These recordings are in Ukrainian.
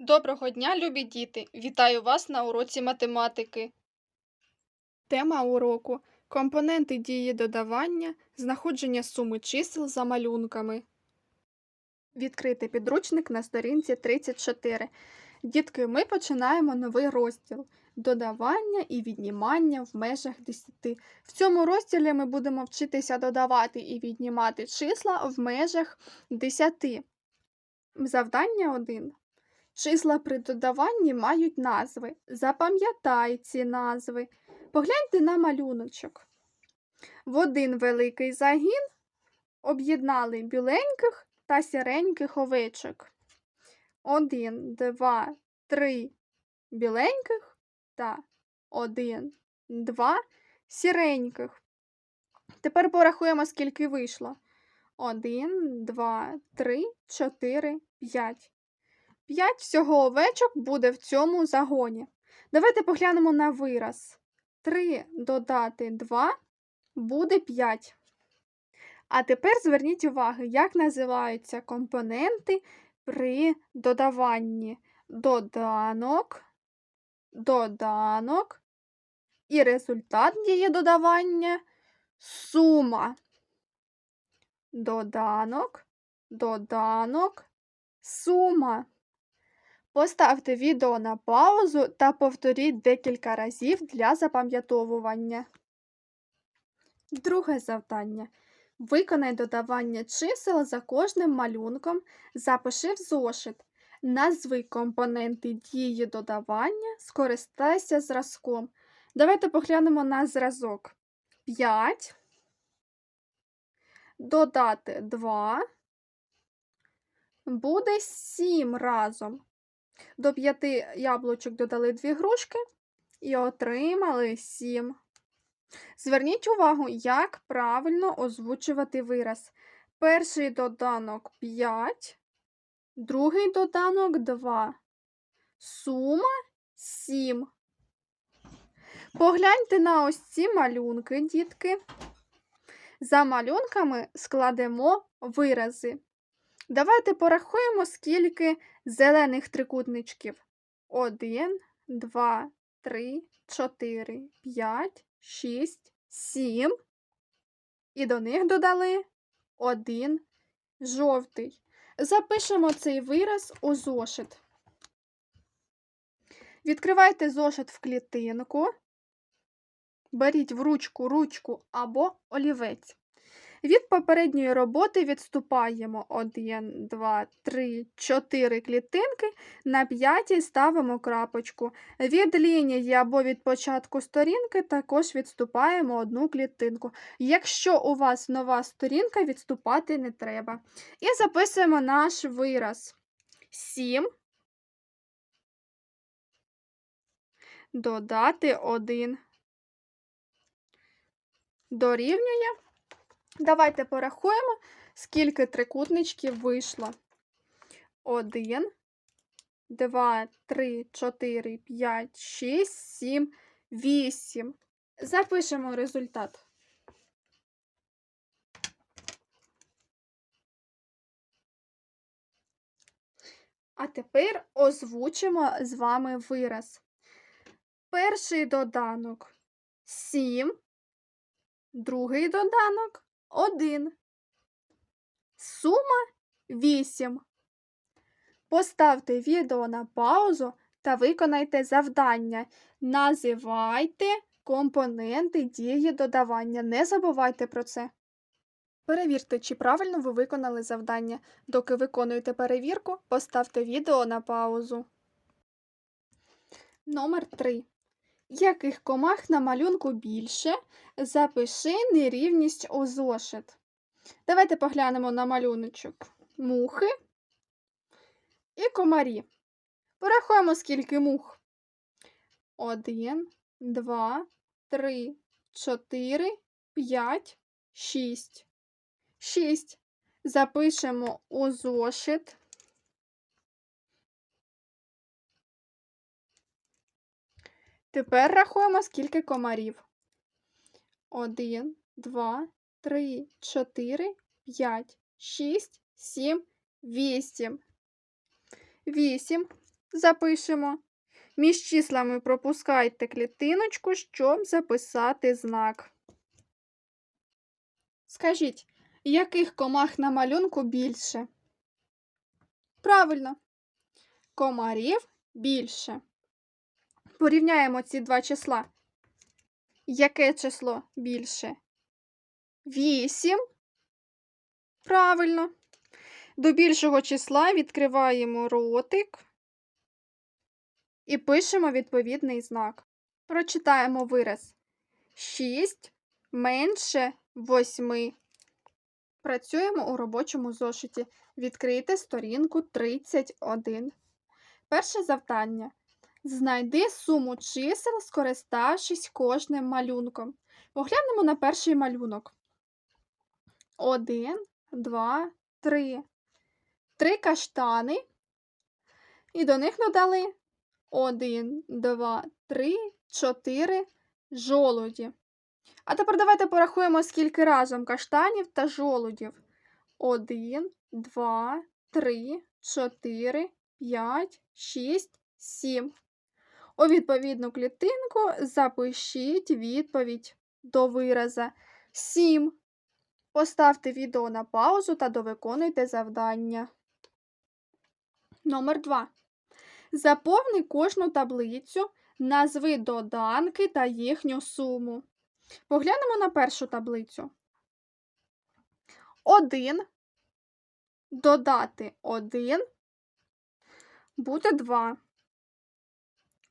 Доброго дня, любі діти! Вітаю вас на уроці математики. Тема уроку компоненти дії додавання, знаходження суми чисел за малюнками. Відкрити підручник на сторінці 34. Дітки, ми починаємо новий розділ додавання і віднімання в межах 10. В цьому розділі ми будемо вчитися додавати і віднімати числа в межах 10. Завдання 1. Числа при додаванні мають назви. Запам'ятай ці назви. Погляньте на малюночок. В один великий загін об'єднали біленьких та сіреньких овечок. Один, два, три біленьких та один, два сіреньких. Тепер порахуємо, скільки вийшло. Один, два, три, чотири, п'ять. П'ять всього овечок буде в цьому загоні. Давайте поглянемо на вираз. 3 додати 2 буде 5. А тепер зверніть увагу, як називаються компоненти при додаванні. Доданок, доданок і результат дії додавання сума. Доданок, доданок, сума. Поставте відео на паузу та повторіть декілька разів для запам'ятовування. Друге завдання. Виконай додавання чисел за кожним малюнком, запиши в зошит. Назви компоненти дії додавання, скористайся зразком. Давайте поглянемо на зразок. 5. Додати 2. Буде 7 разом. До п'яти яблучок додали дві грушки і отримали сім. Зверніть увагу, як правильно озвучувати вираз. Перший доданок 5, другий доданок 2. Сума 7. Погляньте на ось ці малюнки, дітки. За малюнками складемо вирази. Давайте порахуємо, скільки зелених трикутничків. Один, два, три, чотири, п'ять, шість, сім. І до них додали один жовтий. Запишемо цей вираз у зошит. Відкривайте зошит в клітинку. Беріть в ручку ручку або олівець. Від попередньої роботи відступаємо 1, 2, 3, 4 клітинки, на п'ятій ставимо крапочку. Від лінії або від початку сторінки також відступаємо одну клітинку. Якщо у вас нова сторінка, відступати не треба. І записуємо наш вираз. 7. Додати 1. Дорівнює. Давайте порахуємо, скільки трикутничків вийшло. 1, 2, 3, 4, 5, 6, 7, 8. Запишемо результат. А тепер озвучимо з вами вираз. Перший доданок 7, другий доданок 1. Сума 8. Поставте відео на паузу та виконайте завдання. Називайте компоненти дії додавання. Не забувайте про це. Перевірте, чи правильно ви виконали завдання. Доки виконуєте перевірку, поставте відео на паузу. Номер 3. Яких комах на малюнку більше? Запиши нерівність у зошит. Давайте поглянемо на малюночок. Мухи і комарі. Порахуємо, скільки мух. Один, два, три, чотири, п'ять, шість. Шість. Запишемо у зошит. Тепер рахуємо, скільки комарів. Один, два, три, чотири, п'ять, шість, сім, вісім. Вісім. запишемо. Між числами пропускайте клітиночку, щоб записати знак. Скажіть, яких комах на малюнку більше? Правильно. Комарів більше. Порівняємо ці два числа. Яке число більше? Вісім. Правильно. До більшого числа відкриваємо ротик і пишемо відповідний знак. Прочитаємо вираз. 6 менше 8. Працюємо у робочому зошиті. Відкрийте сторінку 31. Перше завдання. Знайди суму чисел, скориставшись кожним малюнком. Поглянемо на перший малюнок. 1, 2, 3. Три каштани. І до них додали 1, 2, 3, 4 жолуді. А тепер давайте порахуємо, скільки разом каштанів та жолудів. 1, 2, 3, 4, 5, 6, 7. У відповідну клітинку запишіть відповідь до вираза 7. Поставте відео на паузу та довиконуйте завдання. Номер 2. Заповни кожну таблицю, назви доданки та їхню суму. Поглянемо на першу таблицю. 1 додати 1 буде 2.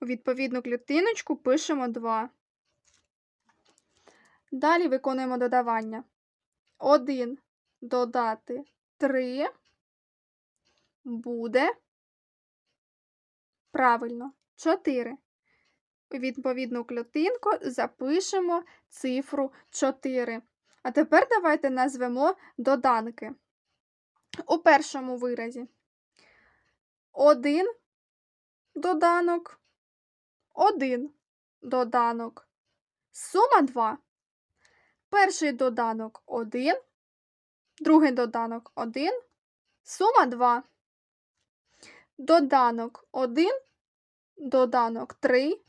У відповідну клітиночку пишемо 2. Далі виконуємо додавання. 1 додати 3 буде правильно 4. У відповідну клітинку запишемо цифру 4. А тепер давайте назвемо доданки. У першому виразі 1 доданок, 1 доданок, сума 2. Перший доданок 1, другий доданок 1, сума 2. Доданок 1, доданок 3,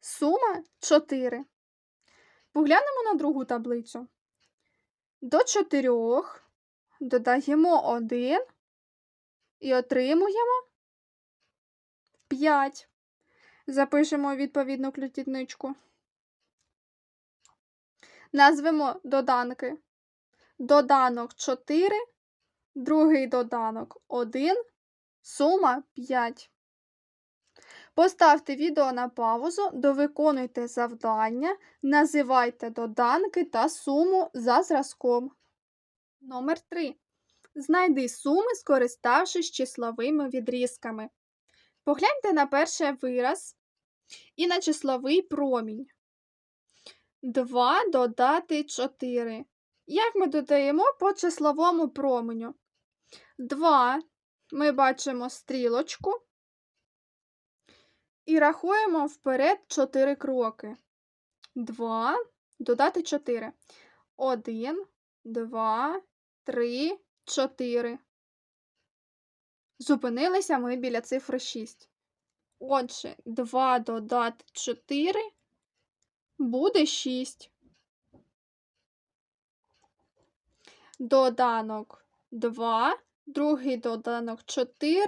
сума 4. Поглянемо на другу таблицю. До 4 додаємо 1 і отримуємо 5. Запишемо відповідну клітиничку. Назвемо доданки. Доданок 4, другий доданок 1, сума 5. Поставте відео на паузу, довиконуйте завдання, називайте доданки та суму за зразком. Номер 3. Знайди суми, скориставшись числовими відрізками. Погляньте на перший вираз і на числовий промінь. 2 додати 4. Як ми додаємо по числовому променю? 2. Ми бачимо стрілочку і рахуємо вперед 4 кроки. 2 додати 4. 1, 2, 3, 4. Зупинилися ми біля цифри 6. Отже, 2 додати 4 буде 6. Доданок 2, другий доданок 4,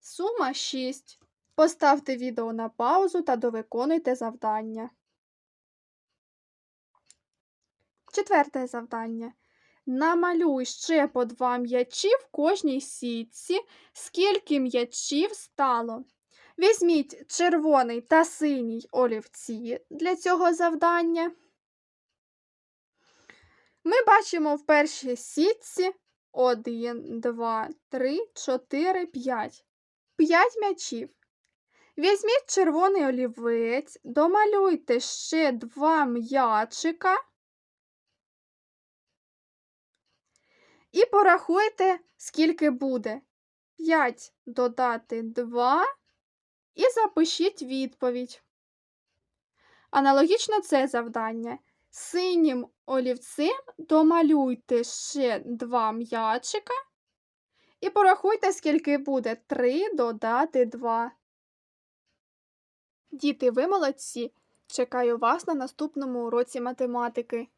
сума 6. Поставте відео на паузу та довиконуйте завдання. Четверте завдання. Намалюй ще по два м'ячі в кожній сітці, скільки м'ячів стало. Візьміть червоний та синій олівці для цього завдання. Ми бачимо в першій сітці 1, 2, 3, 4, 5. 5 м'ячів. Візьміть червоний олівець, домалюйте ще два м'ячика і порахуйте, скільки буде. 5 додати 2 і запишіть відповідь. Аналогічно це завдання. Синім олівцем домалюйте ще два м'ячика і порахуйте, скільки буде 3 додати 2. Діти, ви молодці! Чекаю вас на наступному уроці математики.